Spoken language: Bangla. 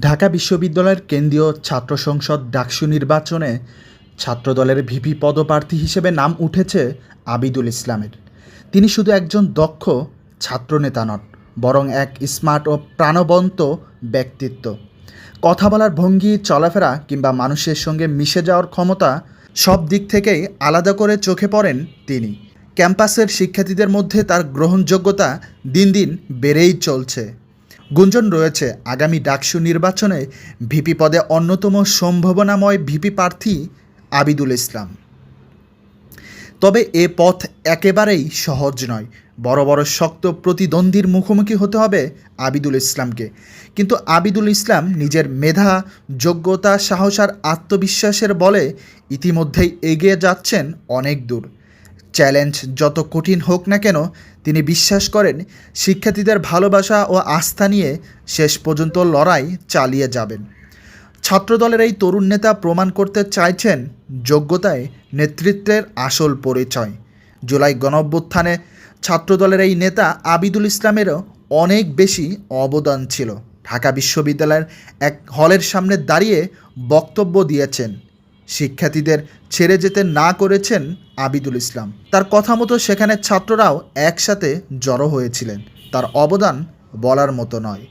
ঢাকা বিশ্ববিদ্যালয়ের কেন্দ্রীয় ছাত্র সংসদ ডাকসু নির্বাচনে ছাত্রদলের ভিপি পদপ্রার্থী হিসেবে নাম উঠেছে আবিদুল ইসলামের। তিনি শুধু একজন দক্ষ ছাত্রনেতা নন, বরং এক স্মার্ট ও প্রাণবন্ত ব্যক্তিত্ব। কথা বলার ভঙ্গি, চলাফেরা কিংবা মানুষের সঙ্গে মিশে যাওয়ার ক্ষমতা সব দিক থেকেই আলাদা করে চোখে পড়েন তিনি। ক্যাম্পাসের শিক্ষার্থীদের মধ্যে তার গ্রহণযোগ্যতা দিন দিন বেড়েই চলছে। গুঞ্জন রয়েছে, আগামী ডাকসু নির্বাচনে ভিপি পদে অন্যতম সম্ভাবনাময় ভিপি প্রার্থী আবিদুল ইসলাম। তবে এ পথ একেবারেই সহজ নয়, বড় বড় শক্ত প্রতিদ্বন্দ্বীর মুখোমুখি হতে হবে আবিদুল ইসলামকে। কিন্তু আবিদুল ইসলাম নিজের মেধা, যোগ্যতা, সাহস আর আত্মবিশ্বাসের বলে ইতিমধ্যেই এগিয়ে যাচ্ছেন অনেক দূর। চ্যালেঞ্জ যত কঠিন হোক না কেন, তিনি বিশ্বাস করেন শিক্ষার্থীদের ভালোবাসা ও আস্থা নিয়ে শেষ পর্যন্ত লড়াই চালিয়ে যাবেন। ছাত্রদলের এই তরুণ নেতা প্রমাণ করতে চাইছেন যোগ্যতায় নেতৃত্বের আসল পরিচয়। জুলাই গণঅভ্যুত্থানে ছাত্রদলের এই নেতা আবিদুল ইসলামেরও অনেক বেশি অবদান ছিল। ঢাকা বিশ্ববিদ্যালয়ের এক হলের সামনে দাঁড়িয়ে বক্তব্য দিয়েছেন শিক্ষার্থীদের ছেড়ে যেতে না করেছেন আবিদুল ইসলাম। তার কথা মতো সেখানে ছাত্ররাও একসাথে জড়ো হয়েছিলেন। তার অবদান বলার মতো নয়।